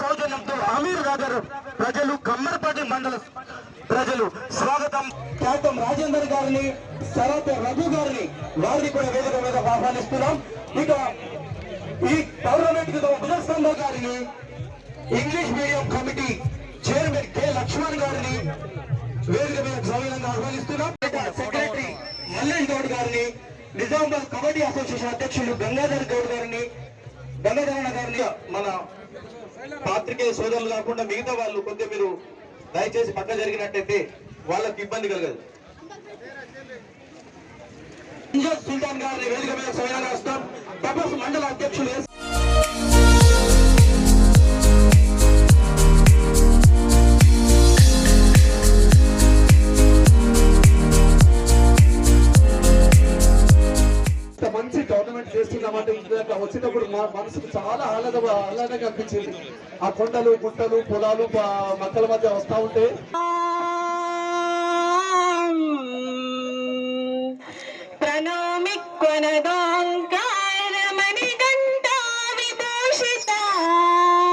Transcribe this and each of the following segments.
సౌజన్యంతో అమీర్ నగర్ ప్రజలు కమ్మరపాటి మండల ప్రజలు స్వాగతం. ఖ్యాతం రాజేందర్ గారిని శరత్ రఘు గారిని వారిని కూడా వేదిక మీద ఆహ్వానిస్తున్నాం. ఇక ఈ గవర్నమెంట్ భుజస్కంధ గారిని English medium committee chairman K. Laxman గారిని వేదిక మీద సౌజన్యంగా ఆహ్వానిస్తున్నాం. సెక్రటరీ మల్లేష్ గౌడ్ గారిని నిజామాబాద్ కబడ్డీ అసోసియేషన్ అధ్యక్షులు గంగాధర్ గౌడ్ గారిని గంగాధరణ గారిని మన పాత్రికేయ సోదరులు కాకుండా మిగతా వాళ్ళు కొద్ది మీరు దయచేసి పక్క జరిగినట్టయితే వాళ్ళకి ఇబ్బంది కలగదు. సుల్తాన్ గారిని వేదిక మీద సౌజన్యంగా వస్తాం తపస్ మండల అధ్యక్షులు మంచి టోర్నమెంట్ చేస్తున్నామంటే ఇందాక వచ్చేటప్పుడు మా మనసుకు చాలా ఆహ్లాద ఆహ్లాదంగా అనిపించింది. ఆ కొండలు గుట్టలు పొలాలు మక్కల మధ్య వస్తా ఉంటే? ప్రణామి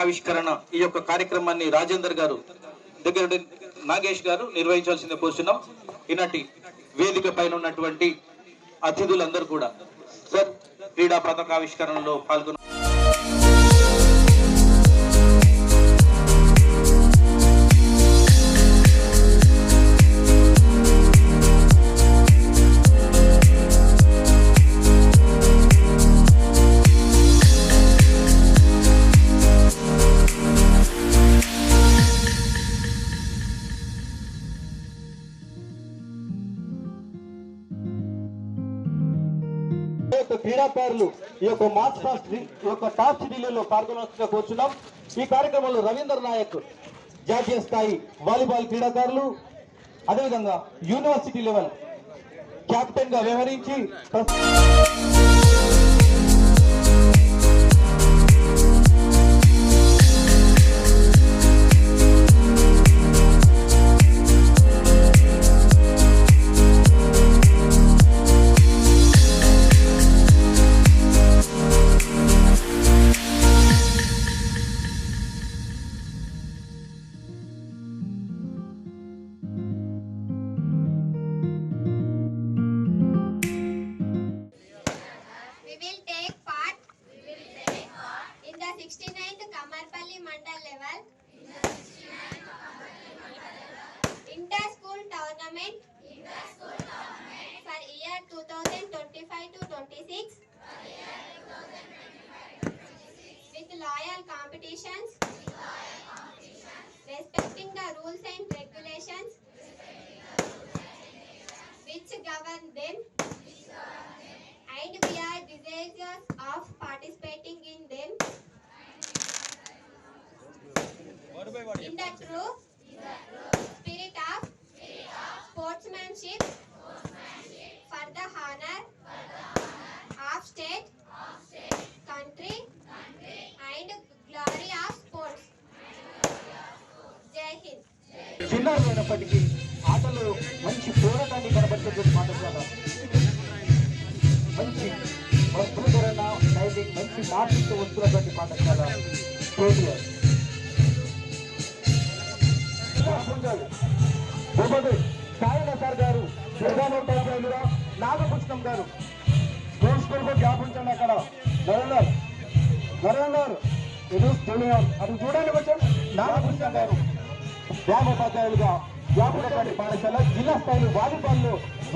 ఆవిష్కరణ ఈ యొక్క కార్యక్రమాన్ని రాజేందర్ గారు దగ్గర నాగేష్ గారు నిర్వహించాల్సిందే కోరుచున్నాం. ఈనాటి వేదిక పైన ఉన్నటువంటి అతిథులందరూ కూడా సార్ క్రీడా పతాకావిష్కరణలో పాల్గొన్న క్రీడాకారులు ఈ యొక్క మార్చ్ ఫాస్ట్ ఈ యొక్క టాప్ ఢిల్లీలో పాల్గొనవచ్చుగా కూర్చున్నాం. ఈ కార్యక్రమంలో రవీంద్ర నాయక్ జాతీయ స్థాయి వాలీబాల్ క్రీడాకారులు అదేవిధంగా యూనివర్సిటీ లెవెల్ కెప్టెన్గా వ్యవహరించి loyal competitions respecting the rules and regulations which govern them and we are desirous of participating in them. In the true spirit of sportsmanship for the honor of state, చిన్నమైనప్పటికీ ఆటలో మంచి పోరాటాన్ని కనబడుతున్న పాఠశాల మంచి వస్త్రధరణ dialling మంచి మార్పుతో వస్తున్నటువంటి పాఠశాల కేటీఆర్ భూపతి సాయన సార్ గారు ప్రధానోపాధ్యాయులుగా నాగకృష్ణం గారు స్కూల్ స్కూల్కు జ్ఞాపించండి అక్కడ. నరేందర్. నరేందర్ ఇది స్టేడియం. అది చూడండి కొంచెం. నాగకృష్ణ గారు. గ్రామోపాధ్యాయులుగా వ్యాపకపడి పాఠశాల జిల్లా స్థాయిలో వాలీబాల్లో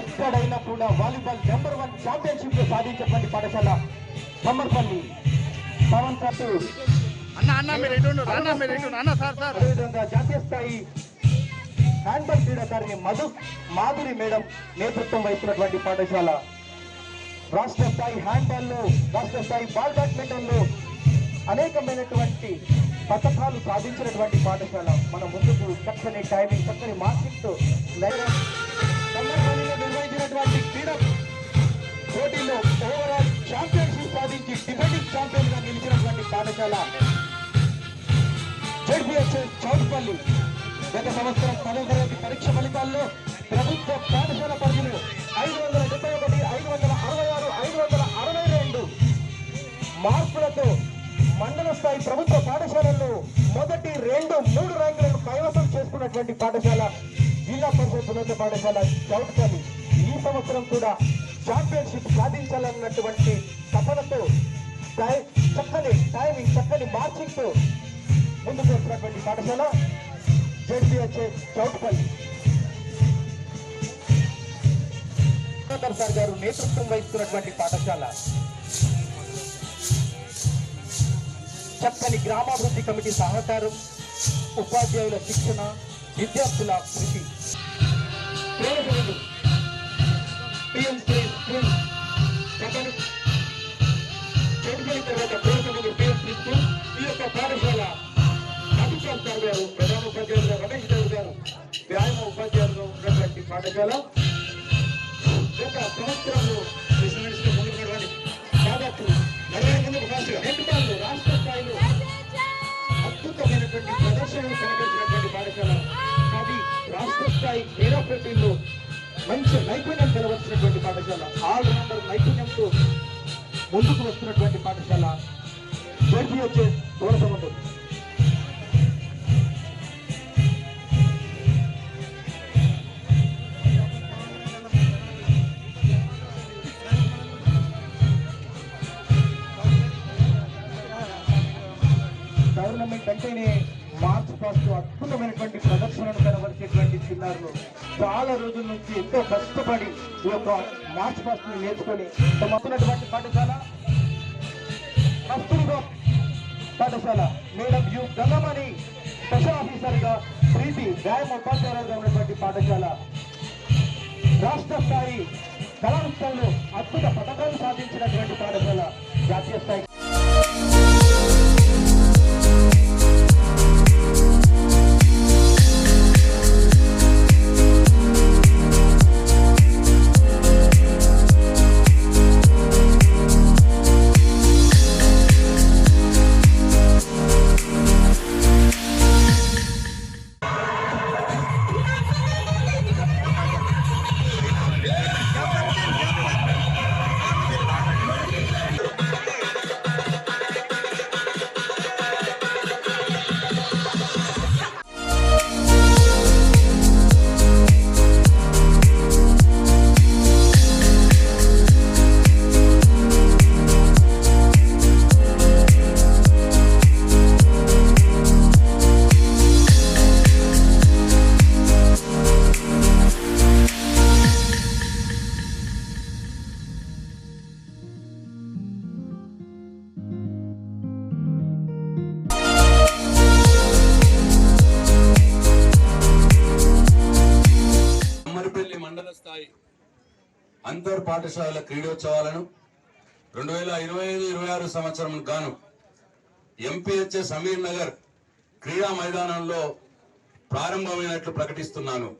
ఎక్కడైనా కూడా వాలీబాల్ నెంబర్ వన్ ఛాంపియన్షిప్ సాధించేటువంటి పాఠశాల సమ్మర్పల్లి. పవన్ కట్టు అదేవిధంగా జాతీయ స్థాయి హ్యాండ్బాల్ క్రీడాకారిణి మధు మాధురి మేడం నేతృత్వం వహిస్తున్నటువంటి పాఠశాల. రాష్ట్ర స్థాయి హ్యాండ్బాల్లో రాష్ట్ర స్థాయి బాల్ బ్యాడ్మింటన్లో అనేకమైనటువంటి పథకాలు సాధించినటువంటి పాఠశాల మన ముందుకు చక్కని టైమింగ్ చక్కని మార్కింగ్తో నిర్వహించినటువంటి క్రీడా పోటీలో ఓవరాల్ ఛాంపియన్షిప్ సాధించి డిఫెండింగ్ ఛాంపియన్గా నిలిచినటువంటి పాఠశాల. జడ్పిహెచ్ఎస్ చౌట్పల్లి. గత సంవత్సరం పదవ తరగతి పరీక్ష ఫలితాల్లో ప్రభుత్వ పాఠశాల పరిధిలో ఐదు వందల డెబ్బై మండల స్థాయి ప్రభుత్వ పాఠశాలల్లో మొదటి రెండు మూడు ర్యాంకులను కైవసం చేసుకున్నటువంటి పాఠశాల జిల్లా పరిషత్ ఉన్నత పాఠశాల చౌట్పల్లి. ఈ సంవత్సరం కూడా ఛాంపియన్షిప్ సాధించాలన్నటువంటి తపనతో చక్కని టైమింగ్ చక్కని మార్చింగ్తో ముందుకు వస్తున్నటువంటి పాఠశాల జెడ్పీహెచ్ఏ చౌట్పల్లి. సార్ గారు నేతృత్వం వహిస్తున్నటువంటి పాఠశాల చక్కని గ్రామాభివృద్ధి కమిటీ సహకారం ఉపాధ్యాయుల శిక్షణ విద్యార్థుల కృషి. ప్రేరకులు పిఎం శ్రీ స్కూల్ తర్వాత ప్రేరకులు పిఎం స్కూల్ ఈ యొక్క పాఠశాల అభిషేక్ సార్ గారు ప్రధాన ఉపాధ్యాయులుగా రమేష్ గారు గారు వ్యాయామ ఉపాధ్యాయులుగా ఉన్నటువంటి పాఠశాల. గత సంవత్సరంలో నలభై మంది నేర్పాలు రాష్ట్ర స్థాయిలో అద్భుతమైనటువంటి ప్రదర్శనలు కనబరిచినటువంటి పాఠశాల. అది రాష్ట్ర స్థాయి క్రీడా పోటీల్లో మంచి నైపుణ్యం కలవలసినటువంటి పాఠశాల ఆల్రౌండర్ నైపుణ్యంతో ముందుకు వస్తున్నటువంటి పాఠశాల జడ్జి వచ్చే దూరసముద్రం ఎంతో కష్టపడి ఈ యొక్క మార్చ్ ఫస్ట్ నేర్చుకొని తమకున్నటువంటి పాఠశాల కస్తూరిబా పాఠశాల మేడం యు గంగమణి స్పెషల్ ఆఫీసర్గా ప్రీతి వ్యాయామ ఉపాధ్యాయులుగా ఉన్నటువంటి పాఠశాల. రాష్ట్ర స్థాయి కళాశాలలో అద్భుత పథకాలు సాధించినటువంటి పాఠశాల జాతీయ స్థాయి ఇంటర్ పాఠశాల క్రీడోత్సవాలను రెండు వేల ఇరవై ఐదు ఇరవై ఆరు సంవత్సరం గాను ఎంపీహెచ్ఎస్ సమీర్ నగర్ క్రీడా మైదానంలో ప్రారంభమైనట్లు ప్రకటిస్తున్నాను.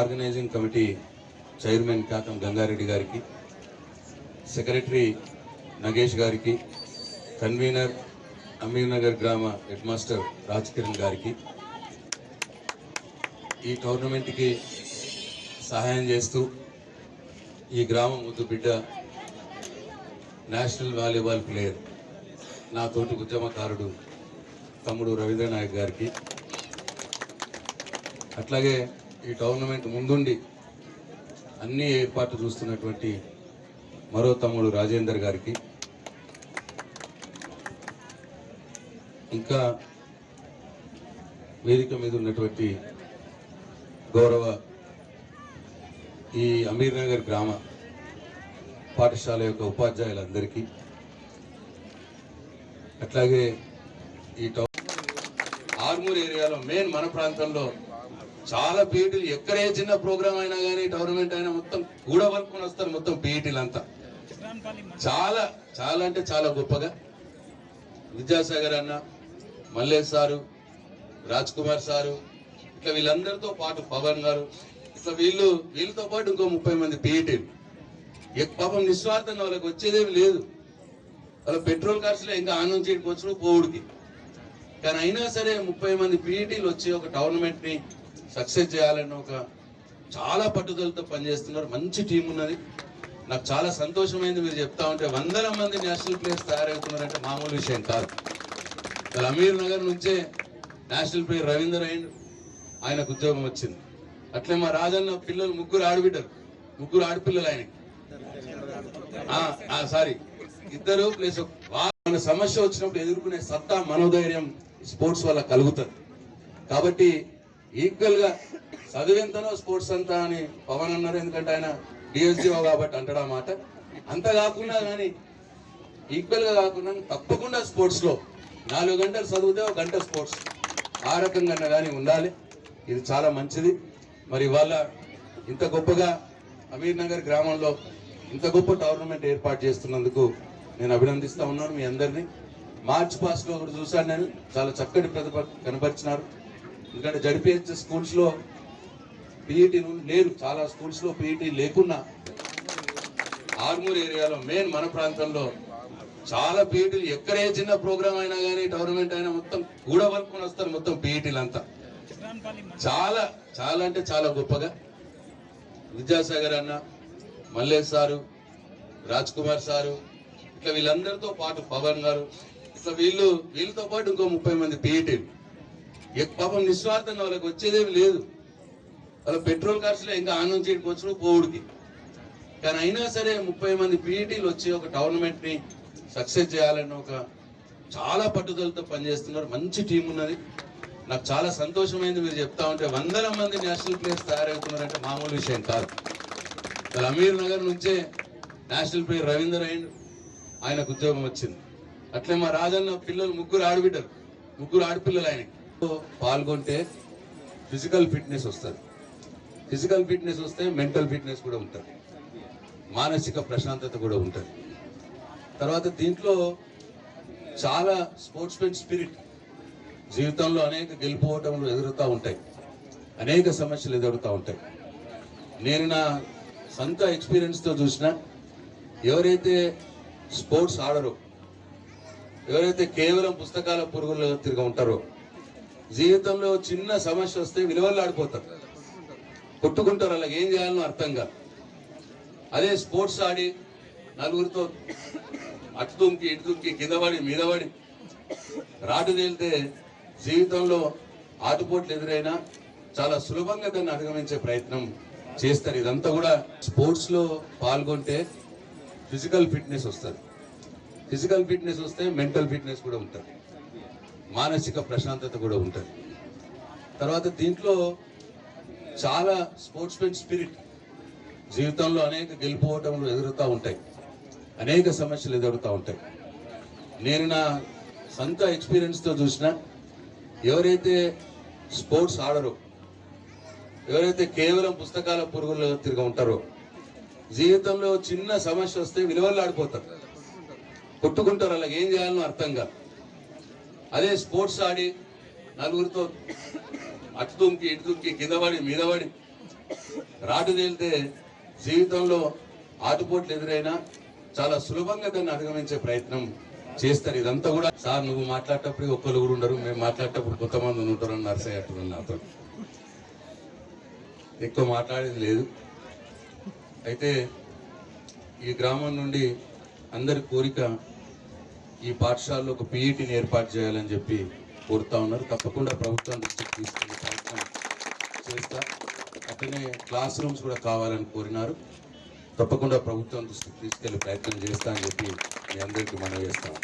Organizing committee chairman Kakam Gangareddy గారికి సెక్రటరీ నగేష్ గారికి కన్వీనర్ అమీర్ నగర్ గ్రామ హెడ్ మాస్టర్ రాజ్ కిరణ్ గారికి ఈ టోర్నమెంట్కి సహాయం చేస్తూ ఈ గ్రామం ముద్దు బిడ్డ. National volleyball player. నా తోటి ఉద్యమకారుడు తమ్ముడు రవీంద్ర నాయక్ గారికి. అట్లాగే ఈ టోర్నమెంట్ ముందుండి అన్ని ఏర్పాట్లు చూస్తున్నటువంటి మరో తమ్ముడు రాజేందర్ గారికి. ఇంకా వేదిక మీద ఉన్నటువంటి గౌరవ ఈ అమీర్ నగర్ గ్రామ పాఠశాల యొక్క ఉపాధ్యాయులందరికీ అట్లాగే ఈ టౌన్ ఆర్మూర్ ఏరియాలో మెయిన్ మన ప్రాంతంలో చాలా పీఈటీలు ఎక్కడ ఏ చిన్న ప్రోగ్రామ్ అయినా కానీ టోర్నమెంట్ అయినా మొత్తం కూడబలుపుకొని వస్తారు మొత్తం పీఈటీలు అంతా చాలా చాలా అంటే చాలా గొప్పగా. విద్యాసాగర్ అన్న మల్లేష్ సారు రాజ్ కుమార్ సారు ఇట్లా వీళ్ళందరితో పాటు పవన్ గారు ఇట్లా వీళ్ళు వీళ్ళతో పాటు ఇంకో ముప్పై మంది పీఈటీలు పాపం నిస్వార్థంగా వాళ్ళకి వచ్చేదేమి లేదు. వాళ్ళ పెట్రోల్ ఖర్చులే ఇంకా ఆ నుంచి ఇక్కడికి పోవుడికి. కానీ అయినా సరే ముప్పై మంది పీఈటీలు వచ్చి ఒక టోర్నమెంట్ని సక్సెస్ చేయాలని ఒక చాలా పట్టుదలతో పనిచేస్తున్నారు. మంచి టీం ఉన్నది. నాకు చాలా సంతోషమైంది మీరు చెప్తా ఉంటే వందల మంది నేషనల్ ప్లేయర్స్ తయారవుతున్నారంటే మామూలు విషయం కాదు. అమీర్ నగర్ నుంచే నేషనల్ ప్లేయర్ రవీందర్ అయిండు ఆయనకు ఉద్యోగం వచ్చింది. అట్లే మా రాజన్న పిల్లలు ముగ్గురు ఆడబిడ్డరు ముగ్గురు ఆడపిల్లలు ఆయనకి. సారీ ఇద్దరు ప్లస్ మన సమస్య వచ్చినప్పుడు ఎదుర్కొనే సత్తా మనోధైర్యం స్పోర్ట్స్ వల్ల కలుగుతుంది. కాబట్టి ఈక్వల్గా చదివింతనో స్పోర్ట్స్ అంతా అని పవన్ అన్నారు. ఎందుకంటే ఆయన డిఎస్డిఓ కాబట్టి అంటాడు ఆ మాట. అంత కాకుండా కానీ ఈక్వల్గా కాకుండా తప్పకుండా స్పోర్ట్స్లో నాలుగు గంటలు చదివితే ఒక గంట స్పోర్ట్స్. ఆ రకంగా కానీ ఉండాలి. ఇది చాలా మంచిది. మరి ఇవాళ ఇంత గొప్పగా అమీర్ నగర్ గ్రామంలో ఇంత గొప్ప టోర్నమెంట్ ఏర్పాటు చేస్తున్నందుకు నేను అభినందిస్తూ ఉన్నాను మీ అందరినీ. మార్చ్ పాస్ట్లో లో కూడా చూశాను నేను. చాలా చక్కటి ప్రతిభ కనపరిచినారు ఎందుకంటే జడిపిహెచ్ స్కూల్స్లో పీఈటీ లేరు. చాలా స్కూల్స్లో పీఈటీ లేకున్నా ఆర్మూర్ ఏరియాలో మెయిన్ మన ప్రాంతంలో చాలా పీఈటీలు ఎక్కడే చిన్న ప్రోగ్రామ్ అయినా కానీ టోర్నమెంట్ అయినా మొత్తం కూడబలుపుకొని వస్తారు మొత్తం పీఈటీలు అంతా చాలా చాలా అంటే చాలా గొప్పగా. విద్యాసాగర్ అన్న మల్లేష్ సారు రాజ్ కుమార్ సారు ఇట్లా వీళ్ళందరితో పాటు పవన్ గారు ఇట్లా వీళ్ళు వీళ్ళతో పాటు ఇంకో ముప్పై మంది పీఈటీలు పాపం నిస్వార్థంగా వాళ్ళకి వచ్చేదేమి లేదు. వాళ్ళ పెట్రోల్ ఖర్చులో ఇంకా ఆ నుంచి ఇక్కడికి పోవుడికి. కానీ అయినా సరే ముప్పై మంది పీఈటీలు వచ్చి ఒక టోర్నమెంట్ని సక్సెస్ చేయాలని ఒక చాలా పట్టుదలతో పనిచేస్తున్నారు. మంచి టీం ఉన్నది. నాకు చాలా సంతోషమైంది మీరు చెప్తా ఉంటే వందల మంది నేషనల్ ప్లేయర్స్ తయారవుతున్నారంటే మామూలు విషయం కాదు. వాళ్ళ అమీర్ నగర్ నుంచే నేషనల్ ప్లేయర్ రవీందర్ అయిండు ఆయనకు ఉద్యోగం వచ్చింది. అట్లే మా రాజన్న పిల్లలు ముగ్గురు ఆడబిడ్డరు ముగ్గురు ఆడపిల్లలు ఆయనకి. పాల్గొంటే ఫిజికల్ ఫిట్నెస్ వస్తుంది. ఫిజికల్ ఫిట్నెస్ వస్తే మెంటల్ ఫిట్నెస్ కూడా ఉంటుంది. మానసిక ప్రశాంతత కూడా ఉంటుంది. తర్వాత దీంట్లో చాలా స్పోర్ట్స్మెన్ స్పిరిట్ జీవితంలో అనేక గెలుపోవటంలో ఎదురుతూ ఉంటాయి. అనేక సమస్యలు ఎదురుతూ ఉంటాయి. నేను నా సొంత ఎక్స్పీరియన్స్తో చూసిన ఎవరైతే స్పోర్ట్స్ ఆడరో ఎవరైతే కేవలం పుస్తకాల పురుగులు తిరిగి ఉంటారో జీవితంలో చిన్న సమస్య వస్తే విలువలు ఆడిపోతారు. కొట్టుకుంటారు అలా ఏం చేయాలనో అర్థం కాదు. అదే స్పోర్ట్స్ ఆడి నలుగురితో అటు దుంకి ఇటు దుంకి కింద పడి మీద పడి రాటు తేలితే జీవితంలో ఆటుపోట్లు ఎదురైనా చాలా సులభంగా దాన్ని అధిగమించే ప్రయత్నం చేస్తారు. ఇదంతా కూడా స్పోర్ట్స్లో పాల్గొంటే ఫిజికల్ ఫిట్నెస్ వస్తుంది. ఫిజికల్ ఫిట్నెస్ వస్తే మెంటల్ ఫిట్నెస్ కూడా ఉంటుంది. మానసిక ప్రశాంతత కూడా ఉంటుంది. తర్వాత దీంట్లో చాలా స్పోర్ట్స్మెన్ స్పిరిట్ జీవితంలో అనేక గెలుపోవటంలో ఎదురుతూ ఉంటాయి. అనేక సమస్యలు ఎదురుతూ ఉంటాయి. నేను నా సొంత ఎక్స్పీరియన్స్తో చూసిన ఎవరైతే స్పోర్ట్స్ ఆడరు ఎవరైతే కేవలం పుస్తకాల పురుగులు తిరిగి ఉంటారో జీవితంలో చిన్న సమస్య వస్తే విలువలు ఆడిపోతారు. కొట్టుకుంటారు అలాగ ఏం చేయాలనో అర్థం కాదు. అదే స్పోర్ట్స్ ఆడి నలుగురితో అటు దుంకి ఇటు దుంకి కింద పడి మీద పడి రాటు తేలితే జీవితంలో ఆటుపోట్లు ఎదురైనా చాలా సులభంగా దాన్ని అధిగమించే ప్రయత్నం చేస్తారు. ఇదంతా కూడా సార్ నువ్వు మాట్లాడేటప్పుడు ఒక్కరు కూడా ఉండరు. మేము మాట్లాడేటప్పుడు కొంతమంది ఉంటారు అని నర్సయ్య నాతో ఎక్కువ మాట్లాడేది లేదు. అయితే ఈ గ్రామం నుండి అందరి కోరిక ఈ పాఠశాలలో ఒక పీఈటీని ఏర్పాటు చేయాలని చెప్పి కోరుతా ఉన్నారు. తప్పకుండా ప్రభుత్వం దృష్టికి తీసుకెళ్ళే ప్రయత్నం చేస్తా. అట్లనే క్లాస్ రూమ్స్ కూడా కావాలని కోరినారు. తప్పకుండా ప్రభుత్వం దృష్టికి తీసుకెళ్ళే ప్రయత్నం చేస్తా అని చెప్పి మీ అందరికీ మనం చేస్తాం